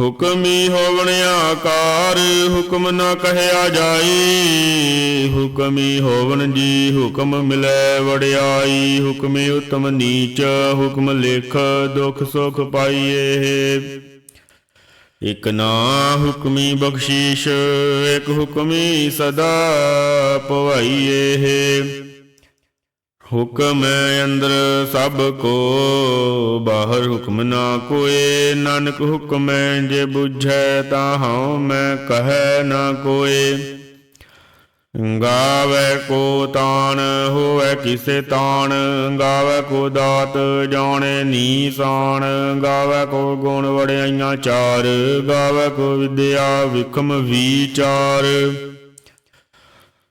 ਹੁਕਮੀ ਹੋਵਣ ਆਕਾਰ, ਹੁਕਮ ਨਾ ਕਹਿਆ ਜਾਈ। ਹੁਕਮੀ ਹੋਵਣ ਜੀ, ਹੁਕਮ ਮਿਲੈ ਵੜਿਆਈ ਹੁਕਮੇ ਉਤਮ ਨੀਚ, ਹੁਕਮ ਲੇਖ ਦੁਖ ਸੁਖ ਪਾਈਏ। ਇਕ ਨਾ ਹੁਕਮੀ ਬਖਸ਼ੀਸ਼, ਇਕ ਹੁਕਮੀ ਸਦਾ ਪਵਾਈਏ। ਹੁਕਮ ਅੰਦਰ ਸਭ ਕੋ, ਬਾਹਰ ਹੁਕਮ ਨਾ ਕੋਏ। ਨਾਨਕ ਹੁਕਮ ਜੇ ਬੁਝੈ ਤਾਂ ਹਉ ਮੈਂ ਕਹੈ ਨਾ ਕੋਏ। ਗਾਵੇ ਕੋ ਤਾਣ, ਹੋਵੇ ਕਿਸੇ ਤਾਣ। ਗਾਵੇ ਕੋ ਦਾਤ, ਜਾਣੇ ਨੀਸਾਨ ਗਾਵੇ ਕੋ ਗੁਣ ਵੜਿਆਈਆਂ ਚਾਰ। ਗਾਵੇ ਕੋ ਵਿਦਿਆ ਵਿਖਮ ਵਿਚਾਰ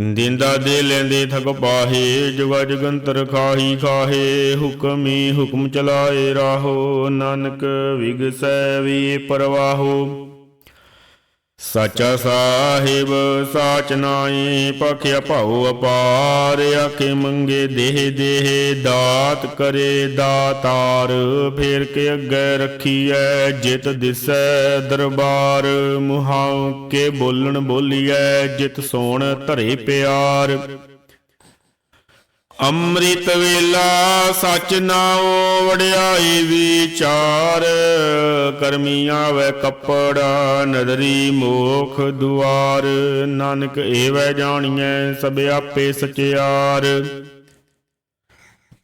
ਦਿੰਦਾ ਦੇ ਲੈਂਦੇ ਥਕ ਪਾਹੇ, ਜੁਗਾ ਜਗੰਤਰ ਖਾਹੀ ਖਾਹੇ, ਹੁਕਮੀ ਹੁਕਮ ਚਲਾਏ ਰਾਹੋ, ਨਾਨਕ ਵਿਗਸੈ ਵੀ ਪਰਵਾਹੋ। ਸਾਚਾ ਸਾਹਿਬ, ਸਾਚ ਨਾਈ ਪਖਿਆ ਭਾਉ ਅਪਾਰ, ਆਖੇ ਮੰਗੇ ਦੇਹ ਦੇਹ, ਦਾਤ ਕਰੇ ਦਾਤਾਰ, ਫੇਰ ਕੇ ਅੱਗੇ ਰੱਖੀਐ, ਜਿਤ ਦਿਸੈ ਦਰਬਾਰ, ਮੁਹਾਉ ਕੇ ਬੋਲਣ ਬੋਲੀਐ, ਜਿਤ ਸੋਣ ਧਰੇ ਪਿਆਰ। ਅੰਮ੍ਰਿਤ ਵੇਲਾ ਸਚ ਨਾਉ ਵਡਿਆਈ ਵਿਚਾਰ, ਕਰਮੀ ਆਵੇ ਕੱਪੜਾ ਨਦਰੀ ਮੋਖ ਦੁਆਰ, ਨਾਨਕ ਏਵੈ ਜਾਣੀਐ ਸਭ ਆਪੇ ਸਚਿਆਰ।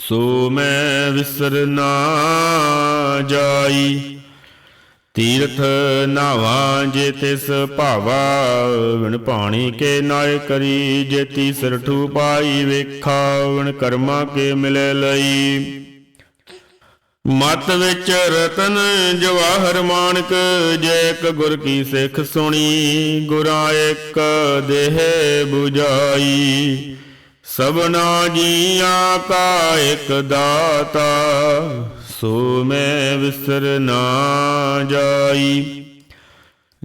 ਸੋ ਮੈਂ ਵਿਸਰ ਨਾ ਜਾਈ। ਤੀਰਥ ਨਾਵਾ ਜੇ ਤਿਸ ਭਾਵਾ ਵਿਣ ਪਾਣੀ ਕੇ ਨਾਇ ਕਰੀ, ਜੇ ਤੀਸਰ ਠੂ ਪਾਈ ਵੇਖਾ ਵਿਣ ਕਰਮਾ ਕੇ ਮਿਲੇ ਲਈ। ਮਤ ਵਿੱਚ ਰਤਨ ਜਵਾਹਰ ਮਾਨਕ, ਜੇ ਇੱਕ ਗੁਰ ਕੀ ਸਿੱਖ ਸੁਣੀ, ਗੁਰਾਂ ਇੱਕ ਦੇਹ 부ਜਾਈ ਸਭਨਾ ਜੀਆਂ ਕਾ ਇੱਕ ਦਾਤਾ, ਸੋ ਮੈਂ ਵਿਸਰ ਨਾ ਜਾਈ।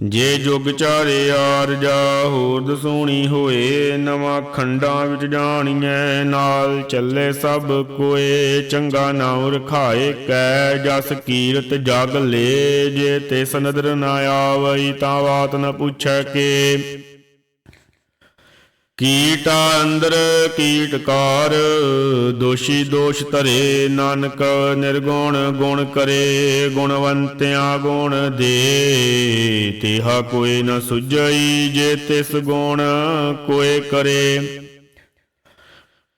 ਜੇ ਜੁਗ ਚਾਰੇ ਆਰ ਜਾ, ਹੋਰ ਦਸੂਣੀ ਹੋਏ, ਨਵਾਂ ਖੰਡਾਂ ਵਿੱਚ ਜਾਣੀਐ, ਨਾਲ ਚੱਲੇ ਸਭ ਕੋਏ, ਚੰਗਾ ਨਾਮ ਰਖਾਏ ਕੈ ਜਸ ਕੀਰਤ ਜਗ ਲੇ, ਜੇ ਤੇ ਸਨਦਰ ਨਾ ਆਵਈ, ਤਾਂ ਬਾਤ ਨ ਪੁੱਛੈ ਕੇ। ਕੀਟਾ ਅੰਦਰ ਕੀਟਕਾਰ ਦੋਸ਼ੀ ਦੋਸ਼ ਧਰੇ ਨਾਨਕ, ਨਿਰਗੁਣ ਗੁਣ ਕਰੇ, ਗੁਣਵੰਤਿਆਂ ਗੁਣ ਦੇ। ਤੇਹਾ ਕੋਈ ਨ ਸੁਝਈ ਜੇ ਤਿਸ ਗੁਣ ਕੋਏ ਕਰੇ।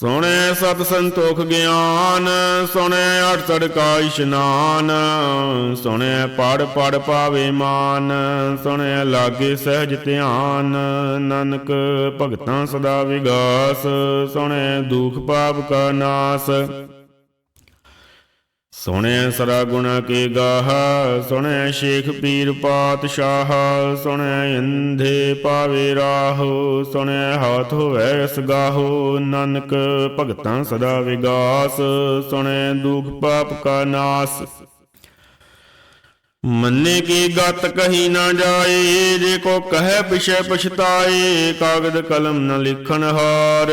ਸੁਣਿਆ ਸਤ ਸੰਤੋਖ ਗਿਆਨ ਸੁਣਿਆ ਅਠ ਸੜ ਕਾ ਇਸ਼ਨਾਨ ਸੁਣਿਆ ਪੜ ਪੜ ਪਾਵੇ ਮਾਨ ਸੁਣਿਆ ਲਾਗੇ ਸਹਿਜ ਧਿਆਨ, ਨਾਨਕ ਭਗਤਾਂ ਸਦਾ ਵਿਗਾਸ ਸੁਣਿਆ ਦੁਖ ਪਾਪ ਕਾ ਨਾਸ। ਸੁਣੈ ਸਰਾ ਗੁਣਾ ਕੇ ਗਾਹ ਸੁਣਿਆ ਸ਼ੇਖ ਪੀਰ ਪਾਤਸ਼ਾਹ ਸੁਣਿਆ ਅੰਧੇ ਪਾਵੇ ਰਾਹੋ ਸੁਣਿਆ ਹਾਥ ਹੋਵੇ ਰਸ ਗਾਹੋ, ਨਾਨਕ ਭਗਤਾਂ ਸਦਾ ਵਿਗਾਸ, ਸੁਣੈ ਦੁਖ ਪਾਪ ਕਾ ਨਾਸ। ਮੰਨੇ ਕੀ ਗਤ ਕਹੀ ਨਾ ਜਾਏ, ਜੇ ਕੋ ਕਹੈ ਪਿਛੈ ਪਛਤਾਏ, ਕਾਗਦ ਕਲਮ ਨ ਲਿਖਣ ਹਾਰ।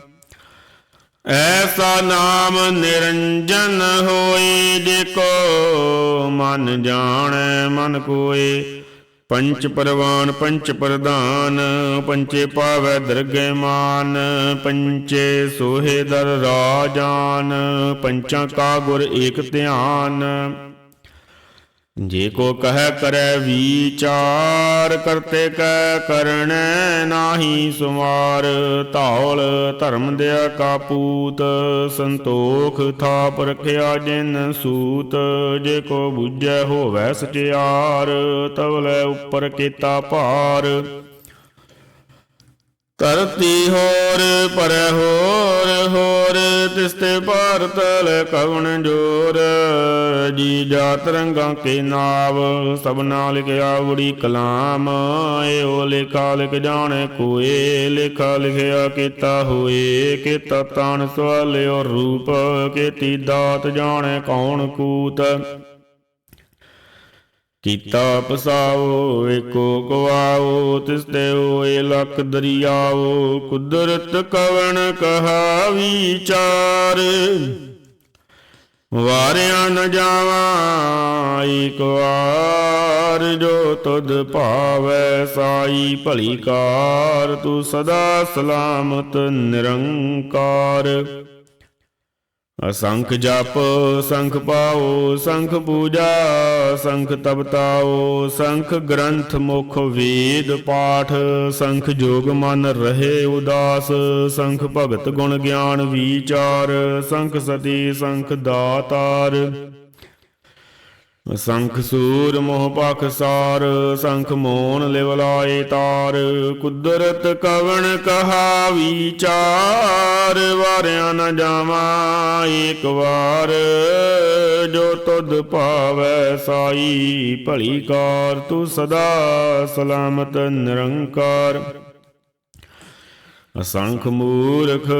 ਐਸਾ ਨਾਮ ਨਿਰੰਜਨ ਹੋਏ ਜੇ ਕੋ ਮਨ ਜਾਣੈ, ਮਨ ਕੋਏ। ਪੰਚ ਪਰਵਾਨ, ਪੰਚ ਪ੍ਰਧਾਨ, ਪੰਚੇ ਪਾਵੈ ਦਰਗਹਿ ਮਾਨ, ਪੰਚੇ ਸੋਹੇ ਦਰ ਰਾਜਾਨ ਪੰਚਾਂ ਕਾ ਗੁਰ ਏਕ ਧਿਆਨ। ਜੇ ਕੋ ਕਹੈ ਕਰੈ ਵਿਚਾਰ, ਕਰਤੇ ਕੈ ਕਰਣੈ ਨਾਹੀ ਸੁਮਾਰ। ਧੌਲ ਧਰਮ ਦਿਆ ਕਾਪੂਤ ਸੰਤੋਖ ਥਾਪ ਰਖਿਆ ਜਿਨ ਸੂਤ। ਜੇ ਕੋ ਬੁੱਝੈ ਹੋਵੈ ਸਚਿਆਰ ਤਵਲੇ ਉੱਪਰ ਕੀਤਾ ਭਾਰ। ਧਰਤੀ ਹੋਰ, ਪਰ ਹੋਰ ਹੋਰ ਤਿਸਤੇ ਭਾਰਤ ਲੈ ਕਵਣ ਜੋਰ। ਜੀ ਜਾਤ ਰੰਗਾਂ ਕੇ ਨਾਵ ਸਭਨਾ ਲਿਖਿਆ ਉੜੀ ਕਲਾਮ। ਏਓ ਲਿਖਾ ਲਿਖ ਜਾਣੇ ਕੋਏ, ਲਿਖਾ ਲਿਖਿਆ ਕੀਤਾ ਹੋਏ। ਕੀਤਾ ਤਾਣ ਸਵਾਲਿਓ ਰੂਪ, ਕੀਤੀ ਦਾਤ ਜਾਣੇ ਕੌਣ ਕੂਤ। ਕੀਤਾ ਪਸਾਓ, ਏਕੋ ਗਵਾਓ ਤਿਸ ਤੇ ਹੋਏ ਲਖ ਦਰਿਆਓ, ਕੁਦਰਤ ਕਵਣ ਕਹਾ ਵਿਚਾਰ ਵਾਰਿਆ ਨ ਜਾਵਾ ਏਕ ਵਾਰ, ਜੋ ਤੁਧ ਭਾਵੈ ਸਾਈ ਭਲੀ ਕਾਰ, ਤੂੰ ਸਦਾ ਸਲਾਮਤ ਨਿਰੰਕਾਰ। ਅਸੰਖ ਜਪ, ਸੰਖ ਪਾਓ, ਸੰਖ ਪੂਜਾ, ਸੰਖ ਤਪਤਾਓ, ਸੰਖ ਗ੍ਰੰਥ ਮੁਖ ਵੇਦ ਪਾਠ, ਸੰਖ ਜੋਗ ਮਨ ਰਹੇ ਉਦਾਸ, ਸੰਖ ਭਗਤ ਗੁਣ ਗਿਆਨ ਵਿਚਾਰ, ਸੰਖ ਸਤੀ, ਸੰਖ ਦਾਤਾਰ। ਸੰਖ ਸੂਰ ਮੋਹ ਪਖ ਸਾਰ, ਸੰਖ ਮੋਨ ਲਿਵਲਾਏ ਤਾਰ। ਕੁਦਰਤ ਕਵਣ ਕਹਾ ਵਿਚਾਰ ਵਾਰਿਆ ਨ ਜਾਵਾਂ ਏਕ ਵਾਰ। ਜੋ ਤੁਧ ਭਾਵੈ ਸਾਈ, ਭਲੀ ਕਾਰ ਤੂੰ ਸਦਾ ਸਲਾਮਤ ਨਿਰੰਕਾਰ। ਅਸੰਖ ਮੂਰਖ,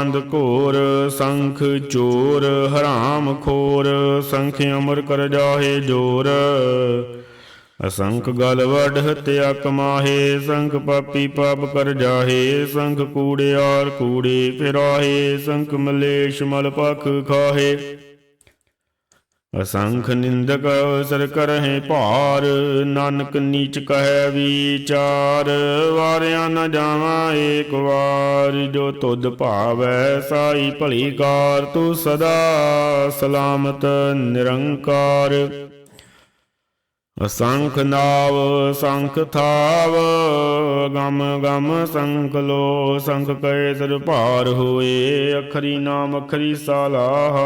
ਅੰਧ ਘੋਰ, ਸੰਖ ਚੋਰ, ਹਰਾਮ ਖੋਰ, ਸੰਖ ਅਮਰ ਕਰ ਜਾਹੇ ਜੋਰ। ਅਸੰਖ ਗਲ ਵਡ ਹਤਿਆ ਕਮਾਹੇ ਸੰਖ ਪਾਪੀ ਪਾਪ ਕਰ ਜਾਹੇ, ਸੰਖ ਕੂੜਿਆਰ ਕੂੜੇ ਫਿਰਾਹੇ, ਸੰਖ ਮਲੇਸ਼ ਮਲ ਪਖ ਖਾਹੇ। ਅਸੰਖ ਨਿੰਦਕ ਸਰ ਕਰਹਿ ਭਾਰ, ਨਾਨਕ ਨੀਚ ਕਹੈ ਵਿਚਾਰ। ਵਾਰਿਆ ਨ ਜਾਵਾਂ ਏਕ ਵਾਰ, ਜੋ ਤੁਧ ਭਾਵੈ ਸਾਈ ਭਲੀ ਕਾਰ, ਤੂੰ ਸਦਾ ਸਲਾਮਤ ਨਿਰੰਕਾਰ। ਅਸੰਖ ਨਾਵ, ਸੰਖ ਥਾਵ, ਗਮ ਗਮ ਸੰਖ ਲੋ, ਸੰਖ ਕੈ ਸਰ ਭਾਰ ਹੋਏ, ਅਖਰੀ ਨਾਮ, ਅਖਰੀ ਸਾਲਾਹ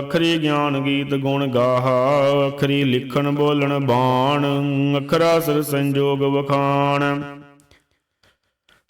ਅਖਰੀ ਗਿਆਨ ਗੀਤ ਗੁਣ ਗਾਹ, ਅਖਰੀ ਲਿਖਣ ਬੋਲਣ ਬਾਣ, ਅਖਰਾ ਸਰ ਸੰਜੋਗ ਵਖਾਣ।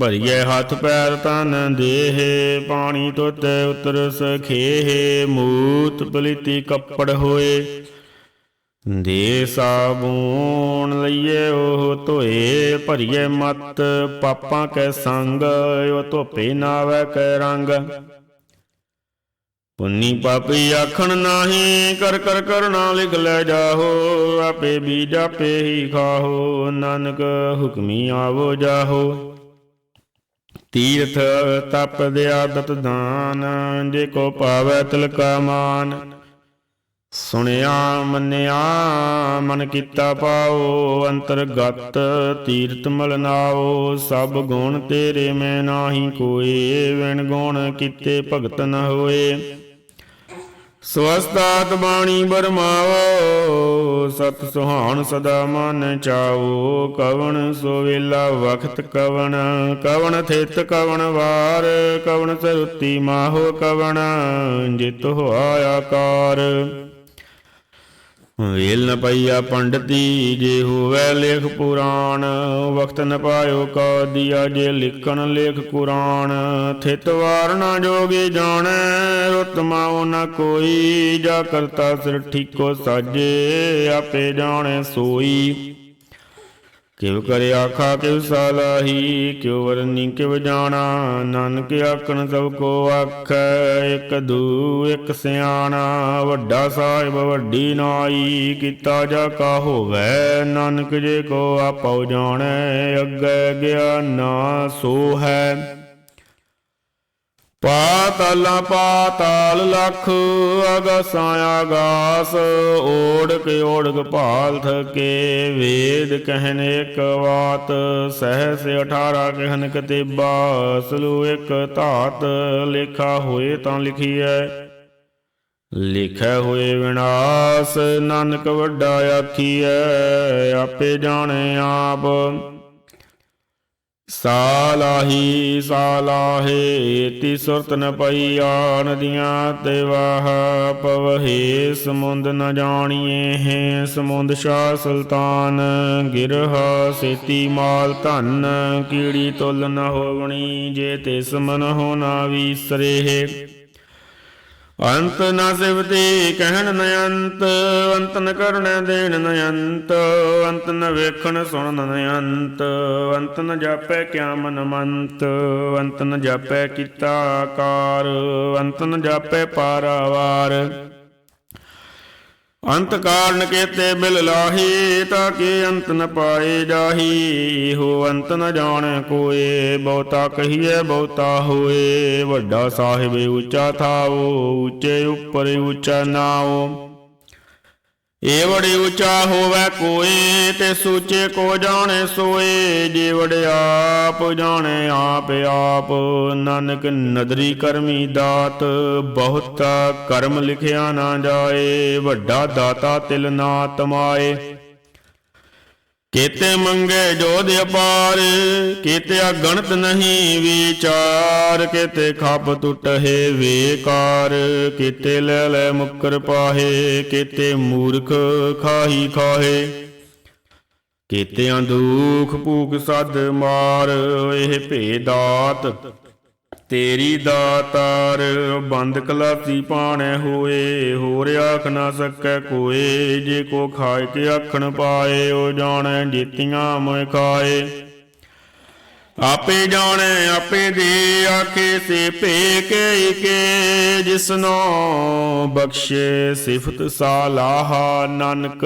ਭਰੀਏ ਹੱਥ ਪੈਰ ਤਨ ਦੇਹ, ਪਾਣੀ ਤੋਤੇ ਉਤਰ ਸਖੇਹ ਮੂਤ ਪਲਿਤੀ ਕੱਪੜ ਹੋਏ। ਦੇ ਸਾਬੂਨ ਲਈਏ ਉਹ ਧੋਏ, ਭਰੀਏ ਮਤ ਪਾਪਾਂ ਕੈ ਸੰਗ, ਉਹ ਧੋਪੇ ਨਾਵੈ ਕੈ ਰੰਗ। ਪੁੰਨੀ ਪਾਪੀ ਆਖਣ ਨਾਹੀ, ਕਰ ਕਰ ਕਰਨਾ ਲਿਖ ਲੈ ਜਾਹੋ, ਆਪੇ ਬੀਜ ਆਪੇ ਹੀ ਖਾਹੋ, ਨਾਨਕ ਹੁਕਮੀ ਆਵੋ ਜਾਹੋ। ਤੀਰਥ ਤਪ ਦੇ ਦਾਨ, ਜੇ ਕੋ ਪਾਵੈ ਤਿਲਕਾ ਮਾਨ। ਸੁਣਿਆ, ਮੰਨਿਆ, ਮਨ ਕੀਤਾ ਪਾਓ, ਅੰਤਰਗਤ ਤੀਰਥ ਮਲਨਾਓ ਸਭ ਗੁਣ ਤੇਰੇ ਮੈਂ ਨਾਹੀ ਕੋਏ, ਵਿਣ ਗੁਣ ਕੀਤੇ ਭਗਤ ਨ ਹੋਏ। ਸਵਸਤਾਤ ਬਾਣੀ ਬਰਮਾਵੋ, ਸਤ ਸੁਹਾਣ ਸਦਾ ਮਨ ਚਾਓ, ਕਵਣ ਸੋ ਵੇਲਾ ਵਖਤ ਕਵਣ ਕਵਣ ਥਿਤ ਕਵਣ ਵਾਰ, ਕਵਣ ਸਰੁਤੀ ਮਾਹੋ ਕਵਣ, ਜਿਤ ਹੋਆ ਆਕਾਰ। ਵੇਲ ਨ ਪਈਆ ਪੰਡਤੀ, ਜੇ ਹੋਵੇ ਲੇਖ ਪੁਰਾਣ, ਵਕਤ ਨ ਪਾਇਓ ਕਾ ਦਿਆ ਜੇ ਲਿਖਣ ਲੇਖ ਕੁਰਾਨ। ਥਿਤ ਵਾਰ ਨਾ ਜੋਗੇ ਜਾਣੈ ਰਤਮਾਉ ਨ ਕੋਈ, ਜਾ ਕਰਤਾ ਸਿਰ ਠੀਕੋ ਸਾਜੇ, ਆਪੇ ਜਾਣੈ ਸੋਈ। ਕਿਵ ਕਰੇ ਆਖਾ ਕਿਵ ਸਾਲਾਹੀ ਕਿਵ ਵਰਨੀ ਕਿਵ ਜਾਣਾ। ਨਾਨਕ ਆਖਣ, ਸਭ ਕੋ ਆਖ, ਇਕ ਦੂ, ਇਕ ਸਿਆਣਾ। ਵੱਡਾ ਸਾਹਿਬ, ਵੱਡੀ ਨਾਈ, ਕੀਤਾ ਜਾ ਕਾ ਹੋਵੇ। ਨਾਨਕ ਜੇ ਕੋ ਆਪਉ ਜਾਣੈ, ਅੱਗੇ ਗਿਆਨਾ ਸੋ ਹੈ। ਪਾਤਾਲਾਂ ਪਾਤਾਲ ਲਖ ਅਗਸਾਂ ਆਗਾਸ ਓੜਕ ਓੜਕ ਭਾਲ ਥਕੇ ਵੇਦ ਕਹਿਨ ਇੱਕ ਬਾਤ ਸਹਸ 18 ਕਹਿਨ ਕਤੇਬਾ ਸਲੂ ਇੱਕ ਧਾਤ, ਲੇਖਾ ਹੋਏ ਤਾਂ ਲਿਖੀਐ। ਲਿਖਿਆ ਹੋਏ ਵਿਨਾਸ਼, ਨਾਨਕ ਵੱਡਾ ਆਖੀਐ, ਆਪੇ ਜਾਣੇ ਆਪ। ਸਾਲਾਹੀ ਸਾਲਾਹੇ ਤੀ ਸੁਰਤ ਨ ਪਈ ਪਈਆ ਨਦੀਆਂ ਤੇ ਵਾਹ ਪਵਹੇ ਸਮੁੰਦ ਨ ਜਾਣੀਏ ਹੈ ਸਮੁੰਦ ਸ਼ਾ ਸੁਲਤਾਨ। ਗਿਰਹਾ ਸੇਤੀ ਮਾਲ ਧਨ, ਕੀੜੀ ਤੁਲ ਨ ਹੋਵਣੀ, ਜੇ ਤਿਸ ਮਨ ਹੋ ਨਾ ਵੀਸਰੇ ਅੰਤ ਨਾ ਸਿਵਤੀ ਕਹਿਣ ਨ ਅੰਤ ਅੰਤ ਨ ਕਰਨ ਦੇਣ ਨ ਅੰਤ ਅੰਤ ਨ ਵੇਖਣ ਸੁਣਨ ਨ ਅੰਤ ਅੰਤ ਨ ਜਾਪੈ ਕਿਆ ਮਨ ਮੰਤ, ਅੰਤ ਨ ਜਾਪੈ ਕੀਤਾ ਆਕਾਰ, ਅੰਤ ਨ ਜਾਪੈ ਪਾਰਾਵਾਰ। ਅੰਤ ਕਾਰਨ ਕੇਤੇ ਬਿਲ ਲਾਹੀ ਤਾਂ ਕਿ ਅੰਤ ਨ ਪਾਏ ਜਾਹੀ? ਹੋ ਅੰਤ ਨ ਜਾਣ ਕੋਏ, ਬਹੁਤਾ ਕਹੀਏ ਬਹੁਤਾ ਹੋਏ। ਵੱਡਾ ਸਾਹਿਬ ਉੱਚਾ ਥਾਓ ਉੱਚੇ ਉੱਪਰ ਉੱਚਾ ਨਾਓ। ਏ ਬੜੀ ਉੱਚਾ ਹੋਵੇ ਕੋਏ ਤੇ ਸੂਚੇ ਕੋ ਜਾਣੇ ਸੋਏ ਜੇ ਆਪ ਜਾਣੇ ਆਪ ਆਪ। ਨਾਨਕ ਨਦਰੀ ਕਰਮੀ ਦਾਤ, ਬਹੁਤਾ ਕਰਮ ਲਿਖਿਆ ਨਾ ਜਾਏ, ਵੱਡਾ ਦਾਤਾ ਤਿਲ ਨਾ ਤਮਾਏ। ਕੀਤੇ ਮੰਗੇ ਜੋਧ ਅਪਾਰ, ਕੀਤੇ ਅਗਣਤ ਨਹੀਂ ਵਿਚਾਰ, ਕੀਤੇ ਖੱਪ ਟੁੱਟੇ ਵੇਕਾਰ, ਕੀਤੇ ਲੈ ਲੈ ਮੁਕਰ ਪਾਹੇ, ਕੀਤੇ ਮੂਰਖ ਖਾਹੀ ਖਾਹੇ। ਕੀਤਿਆਂ ਦੁਖ ਭੂਖ ਸਦ ਮਾਰ, ਇਹ ਭੇਦਾਤ ਤੇਰੀ ਦਾਤਾਰ ਬੰਦ ਕਲਾਸੀ ਪਾਣੈ ਹੋਏ, ਹੋਰ ਆਖ ਨਾ ਸਕੈ ਕੋਏ, ਜੇ ਕੋ ਖਾਏ ਕੇ ਆਖਣ ਪਾਏ, ਉਹ ਜਾਣੈ ਜੀਤੀਆਂ ਮੋਇ ਖਾਏ। ਆਪੇ ਜਾਣੈ, ਆਪੇ ਦੇ ਆਖੇ ਸੇ ਭੇ ਕੇ ਕੇ ਜਿਸਨੋ ਬਖਸ਼ੇ ਸਿਫਤ ਸਾਲਾਹਾ ਨਾਨਕ।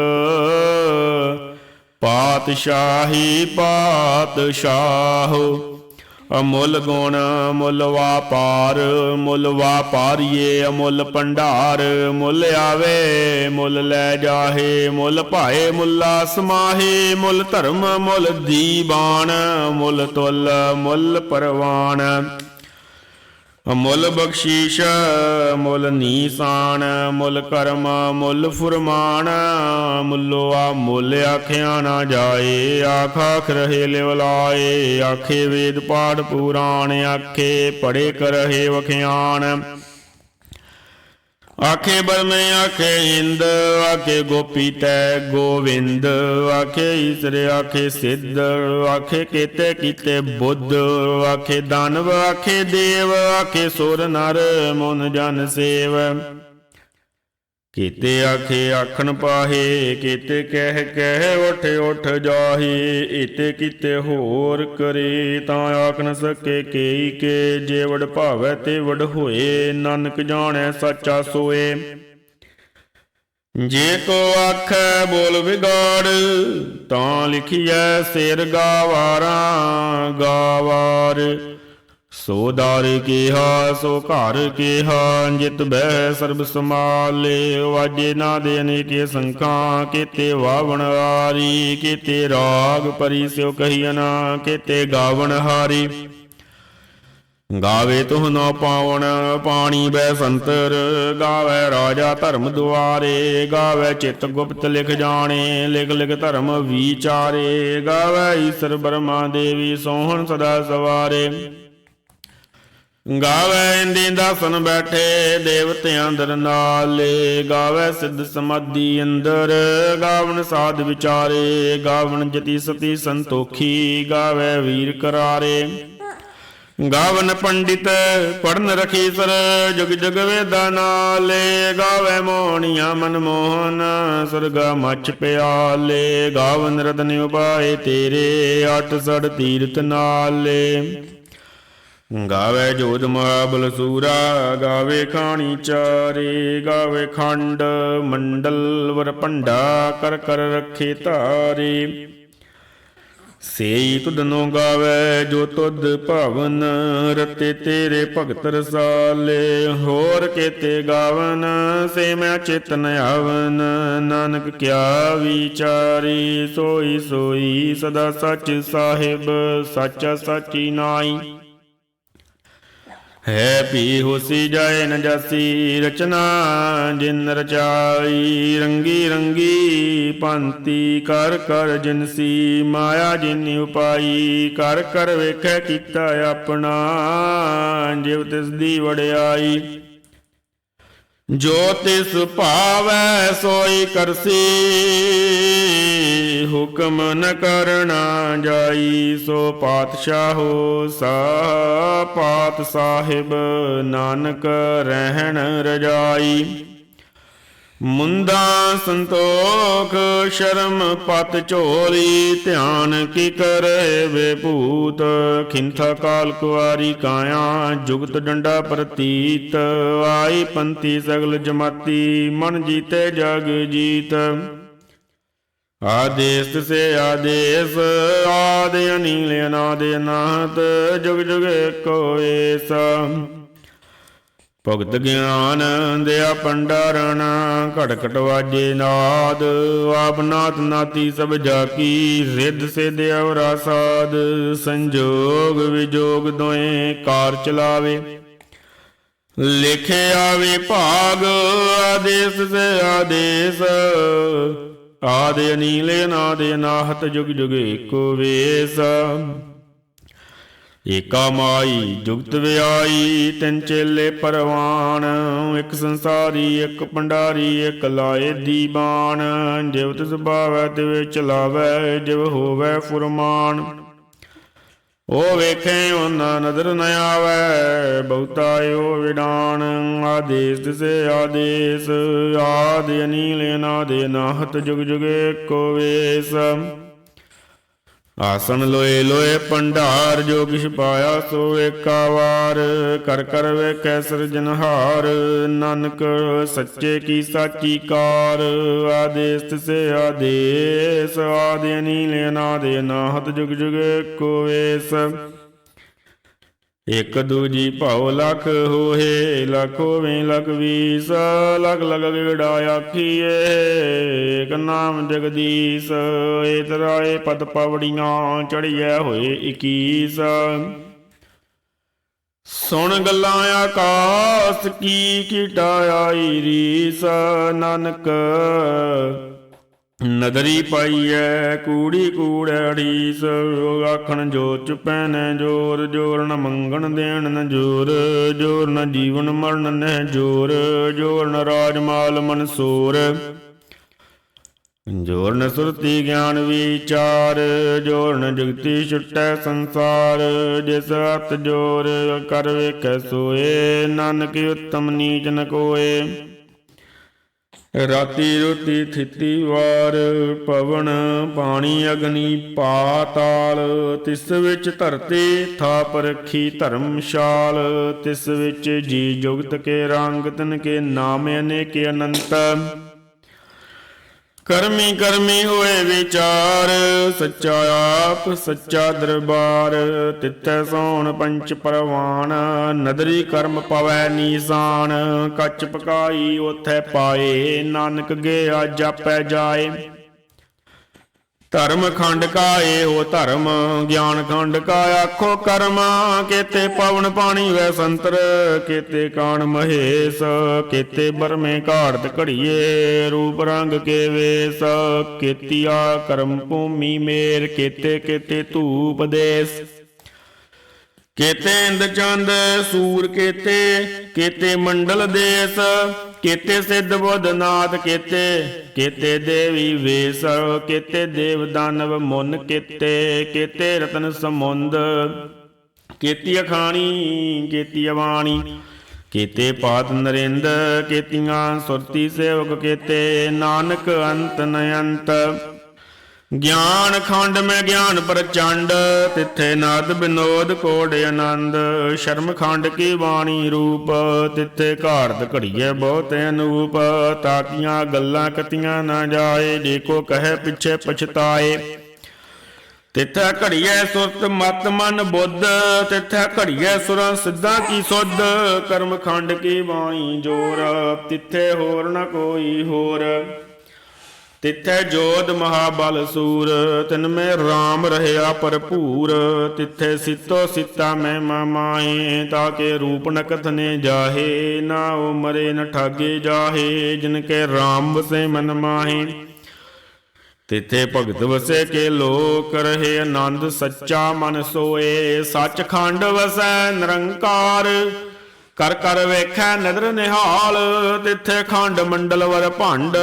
ਪਾਤਸ਼ਾਹੀ ਪਾਤਸ਼ਾਹ ਅਮੁੱਲ ਗੁਣ ਮੁੱਲ ਵਾਪਾਰ ਮੁੱਲ ਵਾਪਾਰੀਏ, ਅਮੁੱਲ ਭੰਡਾਰ। ਮੁੱਲ ਆਵੇ, ਮੁੱਲ ਲੈ ਜਾਹੇ, ਮੁੱਲ ਭਾਏ, ਮੁੱਲਾ ਸਮਾਹੇ ਮੁੱਲ ਧਰਮ, ਮੁੱਲ ਦੀਵਾਨ ਮੁੱਲ ਤੁਲ, ਮੁੱਲ ਪਰਵਾਨ। ਮੁੱਲ ਬਖਸ਼ੀਸ਼, ਮੁੱਲ ਨੀਸਾਨ, ਮੁੱਲ ਕਰਮ, ਮੁੱਲ ਫੁਰਮਾਨ, ਮੁੱਲੋਆ ਆ ਮੁੱਲ ਆਖਿਆ ਨਾ ਜਾਏ, ਆਖ ਆਖ ਰਹੇ ਲਿਵਲਾਏ ਆਖੇ ਵੇਦ ਪਾਠ ਪੁਰਾਣ, ਆਖੇ ਪੜੇ ਕਰਹੇ ਵਖਿਆਨ। ਆਖੇ ਬਰਮੇ ਆਖੇ ਇੰਦ, ਆਖੇ ਗੋਪੀ ਤੈ ਗੋਵਿੰਦ, ਆਖੇ ਈਸਰ, ਆਖੇ ਸਿੱਧ, ਆਖੇ ਕੀਤੇ ਕੀਤੇ ਬੁੱਧ, ਆਖੇ ਦਾਨਵ, ਆਖੇ ਦੇਵ, ਆਖੇ ਸੁਰ ਨਰ, ਮਨ ਜਨ ਸੇਵ। ਕੀਤੇ ਆਖੇ ਆਖਣ ਪਾਹੇ, ਕੀਤੇ ਕਹਿ ਕਹਿ ਉਠ ਉਠ ਜਾਹੇ, ਇਤੇ ਕੀਤੇ ਹੋਰ ਕਰੇ, ਤਾਂ ਆਖ ਨ ਸਕੇ ਕੇਈ ਕੇ, ਜੇ ਭਾਵੈ ਤੇ ਵਡ ਹੋਏ, ਨਾਨਕ ਜਾਣੈ ਸੱਚਾ ਸੋਏ। ਜੇ ਕੋ ਆਖੈ ਬੋਲ ਵਿਗਾੜ, ਤਾਂ ਲਿਖੀਐ ਸਿਰ ਗਾਵਾਰਾਂ, ਗਾਵਾਰ। ਸੋ ਦਰ ਕਿਹਾ, ਸੋ ਘਰ ਕਿਹਾ, ਜਿਤ ਬਹਿ ਸਰਬ ਸਮਾਲੇ ਵਾਜੇ ਨਾ ਦੇ ਅਨੇਕੇ ਸੰਖਾਂ, ਕੀਤੇ ਵਾਵਣ ਹਾਰੀ, ਕੀਤੇ ਰਾਗ ਪਰੀ ਸਿਓ ਕਹੀਨਾ ਕੀਤੇ ਗਾਵਣ ਹਾਰੀ। ਗਾਵੇ ਤੁਹ ਨਾ ਪਾਵਣ, ਪਾਣੀ ਬੈ ਸੰਤਰ, ਗਾਵੇ ਰਾਜਾ ਧਰਮ ਦੁਆਰੇ, ਗਾਵੇ ਚਿਤ ਗੁਪਤ ਲਿਖ ਜਾਣੇ, ਲਿਖ ਲਿਖ ਧਰਮ ਵਿਚਾਰੇ, ਗਾਵੇ ਈਸ਼ਰ ਬਰਮਾ ਦੇਵੀ ਸੋਹਣ ਸਦਾ ਸਵਾਰੇ। ਗਾਵੇ ਇੰਦੀ ਦਾਸਨ ਬੈਠੇ ਦੇਵਤਿਆਂ ਅੰਦਰ ਨਾਲੇ, ਗਾਵੇ ਸਿੱਧ ਸਮਾਧੀ ਅੰਦਰ, ਗਾਵਣ ਸਾਧ ਵਿਚਾਰੇ, ਗਾਵਣ ਜਤੀ ਸਤੀ ਸੰਤੋਖੀ, ਗਾਵੇ ਵੀਰ ਕਰਾਰੇ। ਗਾਵਨ ਪੰਡਿਤ ਪੜਨ ਰਖੀ ਸਰ, ਜੁਗ ਜੁਗ ਵੇਦਾ ਨਾਲੇ, ਗਾਵੇ ਮੋਹਣੀਆਂ ਮਨ ਮੋਹਨ, ਸਰਗਾ ਮੱਚ ਪਿਆਲੇ, ਗਾਵਨ ਰਤਨ ਉਪਾਏ ਤੇਰੇ ਅਟ ਸੜ ਤੀਰਤ ਨਾਲੇ। ਗਾਵੇ ਜੋਧ ਮਹਾਬਲ ਸੂਰਾ ਗਾਵੇ ਖਾਣੀ ਚਾਰੇ, ਗਾਵੇ ਖੰਡ ਮੰਡਲ ਵਰ ਭੰਡਾ, ਕਰ ਕਰ ਰੱਖੇ ਧਾਰੇ। ਸੇਈ ਤੁਧਨੋ ਗਾਵੇ ਜੋ ਤੁਧ ਭਵਨ, ਰਤੇ ਤੇਰੇ ਭਗਤ ਰਸਾਲੇ। ਹੋਰ ਕੇਤੇ ਗਾਵਨ, ਸੇ ਮੈਂ ਚੇਤਨ ਆਵਨ। ਨਾਨਕ ਕਿਆ ਵਿਚਾਰੀ, ਸੋਈ ਸੋਈ ਸਦਾ ਸੱਚ ਸਾਹਿਬ, ਸੱਚਾ ਸਾਚੀ ਨਾਈ। ਹੈ ਪੀ ਹੋਸੀ ਜਾਏ ਨ ਜਾਸੀ ਰਚਨਾ, ਜਿਨ ਰਚਾਈ ਰੰਗੀ ਰੰਗੀ ਪੰਤੀ ਕਰ ਕਰ ਜਿਨਸੀ ਮਾਇਆ ਜਿਨ ਉਪਾਈ, ਕਰ ਕਰ ਵੇਖੈ ਕੀਤਾ ਆਪਣਾ ਜਿਵ ਤਿਸ ਦੀ ਵਡਿਆਈ। ਜੋ ਤਿਸ ਭਾਵੈ ਸੋਈ ਕਰਸੀ, ਹੁਕਮ ਨ ਕਰਨਾ ਜਾਈ, ਸੋ ਪਾਤਸ਼ਾਹੋ ਸਾ ਪਾਤ ਸਾਹਿਬ, ਨਾਨਕ ਰਹਿਣ ਰਜਾਈ। ਮੁੰਦਾ ਸੰਤੋਖ, ਸ਼ਰਮ ਪਤ ਝੋਲੀ, ਧਿਆਨ ਕੀ ਕਰੇ ਵੇ ਭੂਤ? ਖਿੰਥਾ ਕਾਲ ਕੁਆਰੀ ਕਾਇਆ, ਜੁਗਤ ਡੰਡਾ ਪ੍ਰਤੀਤ। ਆਈ ਪੰਤੀ ਸਗਲ ਜਮਾਤੀ, ਮਨ ਜੀਤੇ ਜਗ ਜੀਤ। ਆਦੇਸ ਸੇ ਆਦੇਸ, ਆਦ ਅਨੀਲ ਅਨਾਦ ਨਾਤ ਜੁਗ ਜੁਗ ਕੋਏ ਏਸਾ। ਭਗਤ ਗਿਆਨ ਦਿਆ ਪੰਡਾਰਣ ਘਟ ਘਟ ਵਾਜੇ ਨਾਦ, ਆਪ ਨਾਥ ਨਾਤੀ ਸਭ ਜਾਕੀ ਰਿੱਧ ਸਿਧ ਅਵਰਾ ਸੰਜੋਗ ਵਿਜੋਗ ਦੋਏ ਕਾਰ ਚਲਾਵੇ। ਲਿਖੇ ਆਵੇ ਭਾਗ, ਆਦੇਸ ਸੇ ਆਦੇਸ, ਆਦ ਅਨੀਲ ਅਨਾਦ ਅਨਾਹਤ ਜੁਗ ਜੁਗ ਏਕੋ ਵੇਸ। ਏਕਾ ਮਾਈ ਜੁਗਤ ਵਿਆਈ, ਤਿੰਨ ਚੇਲੇ ਪਰਵਾਨ, ਇੱਕ ਸੰਸਾਰੀ, ਇੱਕ ਪੰਡਾਰੀ ਇੱਕ ਲਾਏ ਦੀਵਾਨ ਜਿਵ ਤਿਸ ਭਾਵੈ, ਤਿਵ ਚਲਾਵੈ, ਜਿਵ ਹੋਵੈ ਫੁਰਮਾਨ। ਓ ਵੇਖੇ ਉਹਨਾਂ ਨਦਰ ਨ ਆਵੈ, ਬਹੁਤਾ ਓ ਵਿਡਾਨ। ਆਦੇਸ ਤਿਸੇ ਆਦੇਸ, ਆਦ ਅਨੀਲ, ਅਨਾਦੇ ਨਾਹਤ ਜੁਗ ਜੁਗੇ ਕੋ ਵੇਸ। ਆਸਨ ਲੋਏ ਲੋਏ ਭੰਡਾਰ, ਜੋ ਕਿਛ ਪਾਇਆ ਸੋ ਏਕਾ ਵਾਰ। ਕਰ ਕਰ ਵੇਖੈ ਸਿਰਜਨਹਾਰ ਨਾਨਕ ਸੱਚੇ ਕੀ ਸਾਚੀ ਕਾਰ। ਆਦੇਸ ਤਿਸੇ ਆਦੇਸ, ਆਦਿ ਅਨੀਲ, ਅਨਾਦੇ ਅਨਾਹਤ, ਜੁਗ ਜੁਗ ਏਕੋ ਵੇਸ ਇਕ ਦੂਜੀ ਭਾਉ ਲਖ ਹੋਏ, ਲਖ ਹੋਵੇ ਲਖ ਵੀਸ, ਲਖ ਲਖ ਗੇੜਾ ਆਖੀਏ ਇਕ ਨਾਮ ਜਗਦੀਸ਼, ਏ ਤਰਾਏ ਪਦ ਪਵੜੀਆਂ ਚੜੀਐ ਹੋਏ 21 ਸੁਣ ਗੱਲਾਂ ਆਕਾਸ, ਕੀ ਕੀਟਾ ਆਈ ਰੀਸ, ਨਾਨਕ ਨਦਰੀ ਪਾਈਐ ਕੂੜੀ ਕੂੜੜੀ ਆਖਣ ਜੋ ਚੁਪੈਨ ਜੋਰ ਜੋਰ ਨ ਮੰਗਣ ਦੇਣ ਨ ਜੋਰ ਜੋਰ ਨ ਜੀਵਨ ਮਰਨ ਨਹਿ ਜੋਰ ਜੋਰ ਨ ਰਾਜ ਮਾਲ ਮਨਸੂਰ। ਜੋਰ ਨ ਸੁਰਤੀ ਗਿਆਨ ਵਿਚਾਰ, ਜੋਰ ਨ ਜੁਗਤੀ ਛੁਟੈ ਸੰਸਾਰ। ਜਿਸ ਹੱਥ ਜੋਰ ਕਰ ਵੇਖੈ ਸੋਏ, ਨਾਨਕ ਉਤਮ ਨੀਚ ਨ ਕੋਏ। ਰਾਤੀ ਰੋਤੀ ਥਿਤੀ ਵਾਰ, ਪਵਨ ਪਾਣੀ ਅਗਨੀ ਪਾਤਾਲ। ਤਿਸ ਵਿੱਚ ਧਰਤੀ ਥਾਪ ਰਖੀ ਧਰਮਸ਼ਾਲ। ਤਿਸ ਵਿੱਚ ਜੀ ਜੁਗਤ ਕੇ ਰੰਗ ਤਨ ਕੇ ਨਾਮ ਅਨੇਕ ਅਨੰਤ। ਕਰਮੀ ਕਰਮੀ ਹੋਏ ਵਿਚਾਰ, ਸੱਚਾ ਆਪ, ਸੱਚਾ ਦਰਬਾਰ। ਤਿੱਥੈ ਸੋਣ ਪੰਚ ਪਰਵਾਨ, ਨਦਰੀ ਕਰਮ ਪਵੈ ਨੀਸਾਨ। ਕੱਚ ਪਕਾਈ ਉਥੈ ਪਾਏ, ਨਾਨਕ ਗਿਆ, ਜਾਪੈ ਜਾਏ। ਧਰਮ ਖੰਡ ਕਾ ਇਹੋ ਧਰਮ, ਗਿਆਨ ਖੰਡ ਕਾ ਆਖੋ ਕਰਮ, ਕੇਤੇ ਪਵਨ ਪਾਣੀ ਵੈ ਸੰਤਰ, ਕੇਤੇ ਕਾਣ ਮਹੇਸ਼, ਕੇਤੇ ਬਰਮੇ ਘਾੜਤ ਘੜੀਏ, ਰੂਪ ਰੰਗ ਕੇ ਵੇਸ, ਕੇਤੀਆ ਕਰਮ ਭੂਮੀ ਮੇਰ, ਕੇਤੇ ਕੇਤੇ ਧੂਪ ਦੇਸ। ਕੇਤੇ ਇੰਦ ਚੰਦ ਸੂਰ ਕੇਤੇ ਕੇਤੇ ਮੰਡਲ ਦੇਸ ਕੇਤੇ ਸਿੱਧ ਬੁੱਧ ਨਾਥ ਕੇਤੇ ਕੇਤੇ ਦੇਵੀ ਵੇਸ ਕੇਤੇ ਦੇਵ ਦਾਨਵ ਮੁਨ ਕੀਤੇ, ਕੇਤੇ ਰਤਨ ਸਮੁੰਦ ਕੀਤੀ ਅਖਾਣੀ ਕੀਤੀ ਅਵਾਣੀ ਕੇਤੇ ਪਾਤ ਨਰਿੰਦ, ਕੇਤੀਆਂ ਸੁਰਤੀ ਸੇਵਕ ਕੀਤੇ, ਨਾਨਕ ਅੰਤ ਨ ਅੰਤ ਗਿਆਨ ਖੰਡ ਮੈਂ ਗਿਆਨ ਪ੍ਰਚੰਡ, ਤਿੱਥੇ ਨਾਦ ਬਿਨੋਦ ਕੋੜ ਆਨੰਦ। ਸ਼ਰਮ ਖੰਡ ਕੀ ਬਾਣੀ ਰੂਪ, ਤਿੱਥੇ ਘਾਰਤ ਘੜੀਏ ਬਹੁਤ ਅਨੂਪ। ਤਾਕੀਆਂ ਗੱਲਾਂ ਕਤੀਆਂ ਨਾ ਜਾਏ, ਜੇ ਕੋ ਕਹੇ ਪਿੱਛੇ ਪਛਤਾਏ। ਤਿੱਥੈ ਘੜੀਐ ਸੁਰਤ ਮਤ ਮਨ ਬੁੱਧ, ਤਿੱਥੈ ਘੜੀਐ ਸੁਰਾਂ ਸਿੱਧਾ ਕੀ ਸੁਧ। ਕਰਮ ਖੰਡ ਕੀ ਬਾਣੀ ਜੋਰ, ਤਿੱਥੇ ਹੋਰ ਨਾ ਕੋਈ ਹੋਰ। ਤਿੱਥੈ ਜੋਧ ਮਹਾਬਲ ਸੂਰ, ਤਿਨ ਮੈਂ RAM ਰਹਿਆ ਭਰਪੂਰ, ਤਿੱਥੈ ਸਿੱਤੋ ਸਿੱਤਾ ਮੈਂ ਮਾਏ ਤਾਂ ਕੇ ਰੂਪ ਨ ਕਥਨੇ ਜਾਹੇ, ਨਾ ਉਹ ਮਰੇ ਨ ਠਾਗੇ ਜਾਹੇ, ਜਿਨ ਕੇ RAM ਵਸੇ ਮਨ ਮਾਹੇ। ਤਿੱਥੇ ਭਗਤ ਵਸੇ ਕੇ ਲੋਕ ਰਹੇ ਆਨੰਦ ਸੱਚਾ ਮਨ ਸੋਏ, ਸੱਚਖੰਡ ਵਸੈ ਨਿਰੰਕਾਰ। ਕਰ ਕਰ ਵੇਖੈ ਨਦਰ ਨਿਹਾਲ, ਤਿੱਥੇ ਖੰਡ ਮੰਡਲ ਵਰ ਭੰਡ।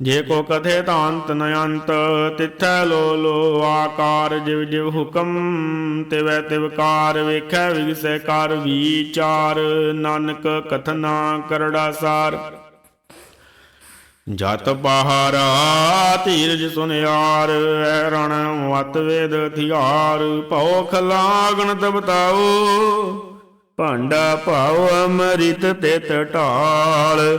ਜੇ ਕੋ ਕਥੇ ਅੰਤ ਨ ਅੰਤ, ਤਿੱਥੈ ਲੋ ਲੋ ਆਕਾਰ, ਜਿਵ ਜਿਵ ਹੁਕਮ ਤਿਵੈ ਤਿਵਕਾਰ ਵੇਖੈ ਵਿਗਸੈ ਕਰ ਵਿਚਾਰ, ਨਾਨਕ ਕਥਨਾ ਕਰੜਾ ਸਾਰ। ਜਤ ਪਹਾਰਾ ਧੀਰਜ ਸੁਨਿਆਰ, ਐ ਰਣ ਮਤ ਵੇਦ ਹਥਿਆਰ ਭਉ ਖਲਾਗਣ ਤਬਤਾਓ ਭਾਂਡਾ ਭਾਉ ਅਮ੍ਰਿਤ ਤੇ ਢਾਲ